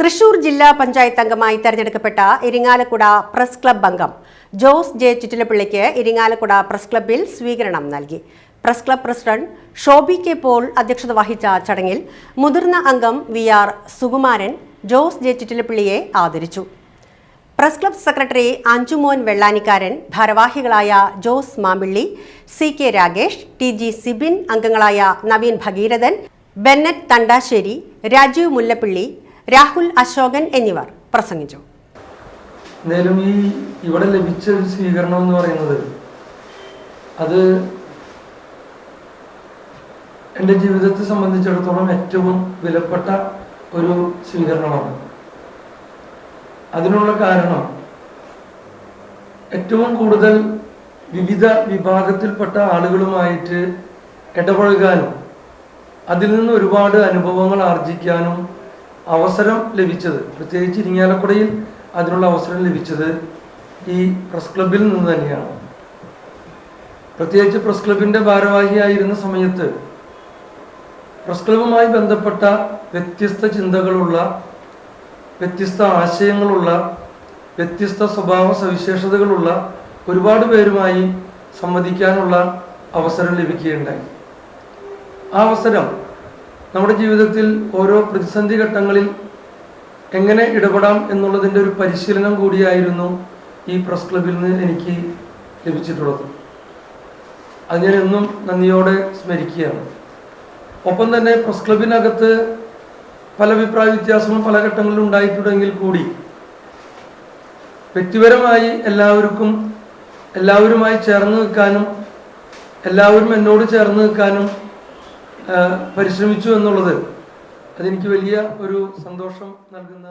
തൃശൂർ ജില്ലാ പഞ്ചായത്ത് അംഗമായി തെരഞ്ഞെടുക്കപ്പെട്ട ഇരിങ്ങാലക്കുട പ്രസ് ക്ലബ് അംഗം ജോസ് ജെ ചുറ്റിലപ്പിള്ളിക്ക് ഇരിങ്ങാലക്കുട പ്രസ് ക്ലബിൽ സ്വീകരണം നൽകി. Press club president Shobi K Paul അധ്യക്ഷത വഹിച്ച ചടങ്ങിൽ മുതിർന്ന അംഗം V R Sukumaran Jose J ചുറ്റിലപ്പിള്ളിയെ ആദരിച്ചു. Press club secretary Anchumon Vellanikkaran ഭാരവാഹികളായ Jose Mampilly C K Ragesh T G Sibin അംഗങ്ങളായ നവീൻ ഭഗീരഥൻ ബെന്നറ്റ് തണ്ടാശ്ശേരി രാജീവ് മുല്ലപ്പള്ളി രാഹുൽ അശോകൻ എന്നിവർ പ്രസംഗിച്ചു. എന്തായാലും ഈ ഇവിടെ ലഭിച്ച ഒരു സ്വീകരണം എന്ന് പറയുന്നത് അത് എന്റെ ജീവിതത്തെ സംബന്ധിച്ചിടത്തോളം ഏറ്റവും വിലപ്പെട്ട ഒരു സ്വീകരണമാണ്. അതിനുള്ള കാരണം ഏറ്റവും കൂടുതൽ വിവിധ വിഭാഗത്തിൽപ്പെട്ട ആളുകളുമായിട്ട് ഇടപഴകാനും അതിൽ നിന്ന് ഒരുപാട് അനുഭവങ്ങൾ ആർജിക്കാനും അവസരം ലഭിച്ചത്. പ്രത്യേകിച്ച് ഇരിങ്ങാലക്കുടയിൽ അതിനുള്ള അവസരം ലഭിച്ചത് ഈ പ്രസ് ക്ലബിൽ നിന്ന് തന്നെയാണ്. പ്രത്യേകിച്ച് പ്രസ് ക്ലബിന്റെ ഭാരവാഹിയായിരുന്ന സമയത്ത് പ്രസ് ക്ലബുമായി ബന്ധപ്പെട്ട വ്യത്യസ്ത ചിന്തകളുള്ള വ്യത്യസ്ത ആശയങ്ങളുള്ള വ്യത്യസ്ത സ്വഭാവ സവിശേഷതകളുള്ള ഒരുപാട് പേരുമായി സംവദിക്കാനുള്ള അവസരം ലഭിക്കുകയുണ്ടായി. ആ അവസരം നമ്മുടെ ജീവിതത്തിൽ ഓരോ പ്രതിസന്ധി ഘട്ടങ്ങളിൽ എങ്ങനെ ഇടപെടാം എന്നുള്ളതിന്റെ ഒരു പരിശീലനം കൂടിയായിരുന്നു ഈ പ്രസ് ക്ലബിൽ നിന്ന് എനിക്ക് ലഭിച്ചിട്ടുള്ളത്. അത് ഞാൻ എന്നും നന്ദിയോടെ സ്മരിക്കുകയാണ്. ഒപ്പം തന്നെ പ്രസ് ക്ലബിനകത്ത് പല അഭിപ്രായ വ്യത്യാസങ്ങളും പല ഘട്ടങ്ങളിലും ഉണ്ടായിട്ടുണ്ടെങ്കിൽ കൂടി വ്യക്തിപരമായി എല്ലാവർക്കും എല്ലാവരുമായി ചേർന്ന് നിൽക്കാനും എല്ലാവരും എന്നോട് ചേർന്ന് നിൽക്കാനും പരിശ്രമിച്ചു എന്നുള്ളത്. അതെനിക്ക് വലിയ ഒരു സന്തോഷം നൽകുന്ന